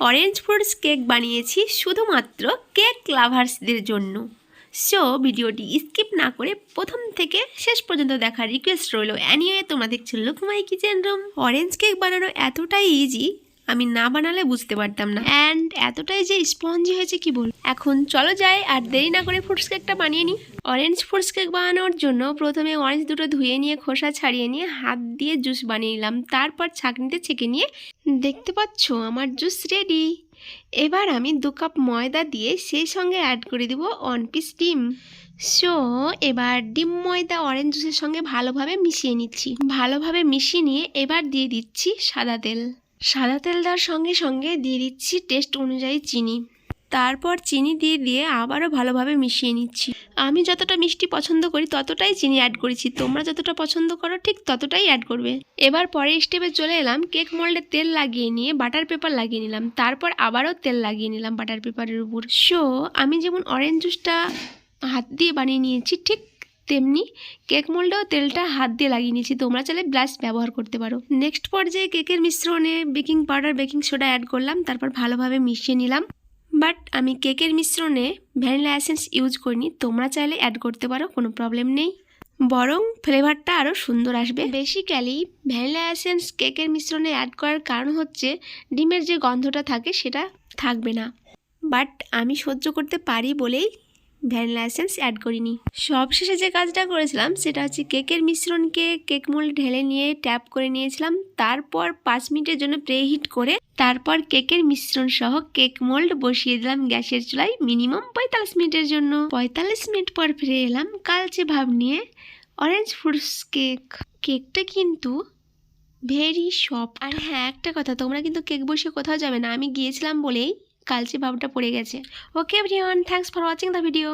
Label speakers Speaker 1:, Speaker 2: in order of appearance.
Speaker 1: Orange fruits cake বানিয়েছি শুধুমাত্র cake লাভার্সদের জন্য। সো ভিডিওটি স্কিপ না করে প্রথম থেকে শেষ পর্যন্ত দেখার রিকোয়েস্ট রইল। অ্যানিওয়ে তোমরা দেখছ লুকমাই কিচেন রুম অরেঞ্জ কেক বানানো এতটাই ইজি আমি না বানালে বুঝতে পারতাম না। অ্যান্ড এতটাই যে স্পঞ্জি হয়েছে কি বল এখন চলো যাই আর দেরি না করে ফ্রুটস কেকটা বানিয়ে নিই। অরেঞ্জ ফ্রুটস কেক বানানোর জন্য প্রথমে অরেঞ্জ দুটো ধুয়ে নিয়ে, খোসা ছাড়িয়ে নিয়ে, হাত দিয়ে জুস বানিয়ে নিলাম। তারপর ছাঁকনিতে ছেঁকে নিয়ে, দেখতে পাচ্ছ আমার জুস রেডি এবার আমি দু কাপ ময়দা দিয়ে সেই সঙ্গে অ্যাড করে দিব ওয়ান পিস ডিম। সো এবার ডিম ময়দা অরেঞ্জ জুসের সঙ্গে ভালোভাবে মিশিয়ে নিচ্ছি। ভালোভাবে মিশিয়ে নিয়ে এবার দিয়ে দিচ্ছি সাদা তেল। সাদা তেল দেওয়ার সঙ্গে সঙ্গে দিয়ে দিচ্ছি টেস্ট অনুযায়ী চিনি। তারপর চিনি দিয়ে দিয়ে আবারও ভালোভাবে মিশিয়ে নিচ্ছি। আমি যতটা মিষ্টি পছন্দ করি ততটাই চিনি অ্যাড করেছি। তোমরা যতটা পছন্দ করো ঠিক ততটাই অ্যাড করবে। এবার পরের স্টেপে চলে এলাম কেক মোল্ডে তেল লাগিয়ে নিয়ে বাটার পেপার লাগিয়ে নিলাম। তারপর আবারও তেল লাগিয়ে নিলাম বাটার পেপারের উপর। সো আমি যেমন অরেঞ্জ জুসটা হাত দিয়ে বানিয়ে নিয়েছি, ঠিক তেমনি কেক মোল্ডেও তেলটা হাত দিয়ে লাগিয়ে নিয়েছি। তোমরা চাইলে ব্লাশ ব্যবহার করতে পারো। নেক্সট পর্যায়ে কেকের মিশ্রণে baking powder, baking soda add করলাম, তারপর ভালোভাবে মিশিয়ে নিলাম। বাট আমি কেকের মিশ্রণে ভ্যানিলা এসেন্স ইউজ করিনি, তোমরা চাইলে অ্যাড করতে পারো, কোনো প্রবলেম নেই। বরং ফ্লেভারটা আরও সুন্দর আসবে। বেসিক্যালি ভ্যানিলা এসেন্স কেকের মিশ্রণে অ্যাড করার কারণ হচ্ছে ডিমের যে গন্ধটা থাকে সেটা থাকবে না। বাট আমি সহ্য করতে পারি বলেই ভ্যানিলা এসেন্স অ্যাড করিনি। সবশেষে যে কাজটা করেছিলাম, সেটা হচ্ছে কেকের মিশ্রণকে কেক মোল্ড ঢেলে নিয়ে ট্যাপ করে নিয়েছিলাম। তারপর পাঁচ মিনিটের জন্য প্রে হিট করে তারপর কেকের মিশ্রণ সহ কেক মোল্ড বসিয়ে দিলাম গ্যাসের চুলায় মিনিমাম পঁয়তাল্লিশ মিনিটের জন্য। পঁয়তাল্লিশ মিনিট পর ফিরে এলাম কালচে ভাব নিয়ে অরেঞ্জ ফ্রুটস কেক। কেকটা কিন্তু ভেরি সফট। আর হ্যাঁ একটা কথা, তোমরা কিন্তু কেক বসে কোথাও যাবে না। আমি গিয়েছিলাম বলেই কালচে ভাবটা পড়ে গেছে। Okay everyone thanks for watching the video